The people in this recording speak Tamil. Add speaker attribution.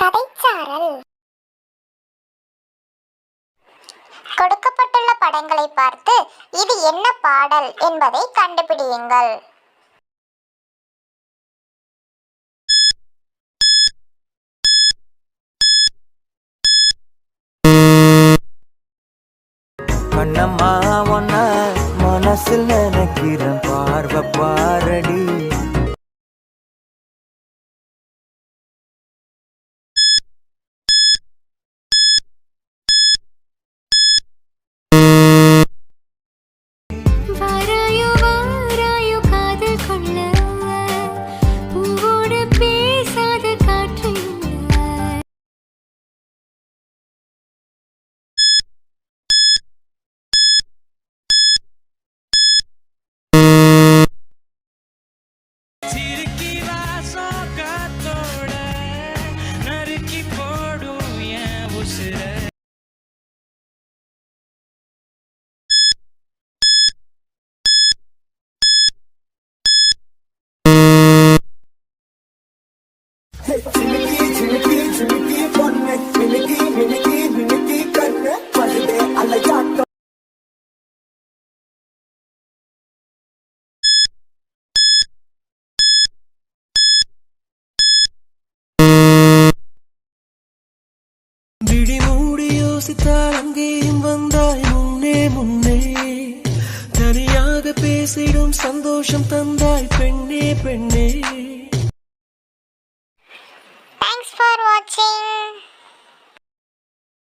Speaker 1: கதைச்சாரல். கொடுக்கப்பட்டுள்ள படங்களை பார்த்து இது என்ன பாடல் என்பதை கண்டுபிடியுங்கள்.
Speaker 2: கண்ணம்மா ஒன்ன மனசில் நினைக்கிறேன். பார்வை பாரடி. சிமிக்கி சிமிக்கி சிமிக்கி பொண்ணு மினுக்கி மினுக்கி மினுக்கி கண்ணு பழுதே அலையாட்டம்
Speaker 3: விழி யோசித்தால் அங்கேயும் வந்தாய் முன்னே முன்னே. தனியாக பேசிடும் சந்தோஷம் தந்தாய் பெண்ணே பெண்ணே.